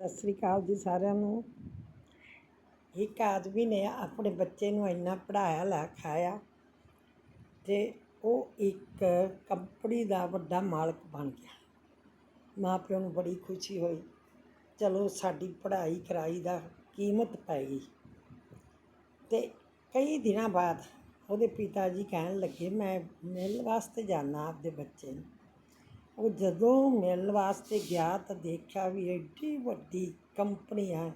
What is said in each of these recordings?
ਸਤਿ ਸ੍ਰੀ ਅਕਾਲ ਜੀ ਸਾਰਿਆਂ ਨੂੰ। ਇੱਕ ਆਦਮੀ ਨੇ ਆਪਣੇ ਬੱਚੇ ਨੂੰ ਇੰਨਾ ਪੜ੍ਹਾਇਆ ਲਿਖਾਇਆ ਤੇ ਉਹ ਇੱਕ ਕੰਪਨੀ ਦਾ ਵੱਡਾ ਮਾਲਕ ਬਣ ਗਿਆ। ਮਾਂ ਪਿਓ ਨੂੰ ਬੜੀ ਖੁਸ਼ੀ ਹੋਈ। ਚਲੋ ਸਾਡੀ ਪੜ੍ਹਾਈ ਕਰਾਈ ਦਾ ਕੀਮਤ ਪੈ ਗਈ। ਤੇ ਕਈ ਦਿਨਾਂ ਬਾਅਦ ਉਹਦੇ ਪਿਤਾ ਜੀ ਕਹਿਣ ਲੱਗੇ, ਮੈਂ ਮਿਲਣ ਵਾਸਤੇ ਜਾਣਾ ਆਪਦੇ ਬੱਚੇ ਨੂੰ। ਉਹ ਜਦੋਂ ਮਿਲਣ ਵਾਸਤੇ ਗਿਆ ਤਾਂ ਦੇਖਿਆ ਵੀ ਐਡੀ ਵੱਡੀ ਕੰਪਨੀ ਹੈ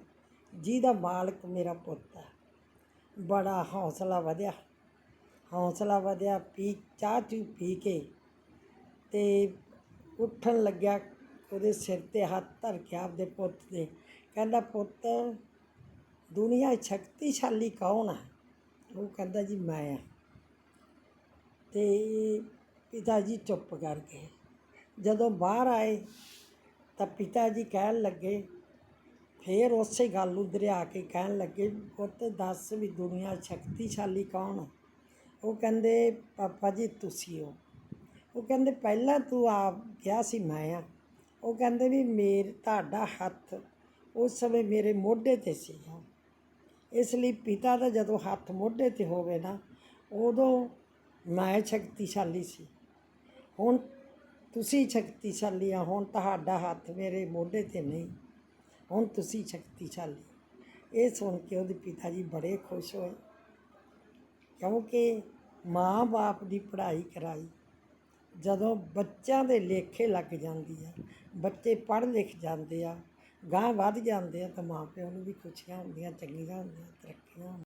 ਜਿਹਦਾ ਮਾਲਕ ਮੇਰਾ ਪੁੱਤ ਹੈ ਬੜਾ ਹੌਸਲਾ ਵਧਿਆ। ਹੌਸਲਾ ਵਧਿਆ, ਪੀ, ਚਾਹ ਚੂ ਪੀ ਕੇ ਤੇ ਉੱਠਣ ਲੱਗਿਆ, ਉਹਦੇ ਸਿਰ ਤੇ ਹੱਥ ਧਰ ਕੇ ਆਪਦੇ ਪੁੱਤ ਦੇ। ਕਹਿੰਦਾ, ਪੁੱਤ, ਦੁਨੀਆ ਸ਼ਕਤੀਸ਼ਾਲੀ ਕੌਣ ਹੈ ਉਹ ਕਹਿੰਦਾ, ਜੀ ਮੈਂ ਆ। ਤੇ ਪਿਤਾ ਜੀ ਚੁੱਪ ਕਰ ਗਏ। ਜਦੋਂ ਬਾਹਰ ਆਏ ਤਾਂ ਪਿਤਾ ਜੀ ਕਹਿਣ ਲੱਗੇ, ਫਿਰ ਉਸੇ ਗੱਲ ਨੂੰ ਦਰਿਆ ਕੇ ਕਹਿਣ ਲੱਗੇ, ਪੁੱਤ, ਦੱਸ ਵੀ ਦੁਨੀਆ ਸ਼ਕਤੀਸ਼ਾਲੀ ਕੌਣ ਉਹ ਕਹਿੰਦੇ, ਪਾਪਾ ਜੀ, ਤੁਸੀਂ ਹੋ। ਉਹ ਕਹਿੰਦੇ, ਪਹਿਲਾਂ ਤੂੰ ਆਪ ਕਿਹਾ ਸੀ, ਮੈਂ ਆ। ਉਹ ਕਹਿੰਦੇ ਵੀ, ਮੇਰੇ, ਤੁਹਾਡਾ ਹੱਥ ਉਸ ਸਮੇਂ ਮੇਰੇ ਮੋਢੇ ਤੇ ਸੀ ਇਸ ਲਈ ਪਿਤਾ ਦਾ ਜਦੋਂ ਹੱਥ ਮੋਢੇ ਤੇ ਹੋਵੇ ਨਾ, ਉਦੋਂ ਮੈਂ ਸ਼ਕਤੀਸ਼ਾਲੀ ਸੀ। ਹੁਣ ਤੁਸੀਂ ਸ਼ਕਤੀਸ਼ਾਲੀ ਆ, ਹੁਣ ਤੁਹਾਡਾ ਹੱਥ ਮੇਰੇ ਮੋਢੇ ਤੇ ਨਹੀਂ। ਹੁਣ ਤੁਸੀਂ ਸ਼ਕਤੀਸ਼ਾਲੀ। ਇਹ ਸੁਣ ਕੇ ਉਹਦੇ ਪਿਤਾ ਜੀ ਬੜੇ ਖੁਸ਼ ਹੋਏ। ਕਿਉਂਕਿ ਮਾਂ-ਬਾਪ ਦੀ ਪੜ੍ਹਾਈ ਕਰਾਈ, ਜਦੋਂ ਬੱਚਿਆਂ ਦੇ ਲੇਖੇ ਲੱਗ ਜਾਂਦੀ ਆ, ਬੱਚੇ ਪੜ੍ਹ ਲਿਖ ਜਾਂਦੇ ਆ, ਗਾਂਹ ਵੱਧ ਜਾਂਦੇ ਆ ਤਾਂ ਮਾਂ ਪਿਓ ਨੂੰ ਵੀ ਖੁਸ਼ੀਆਂ ਹੁੰਦੀਆਂ, ਚੰਗੀਆਂ ਹੁੰਦੀਆਂ, ਤਰੱਕੀਆਂ ਹੁੰਦੀਆਂ।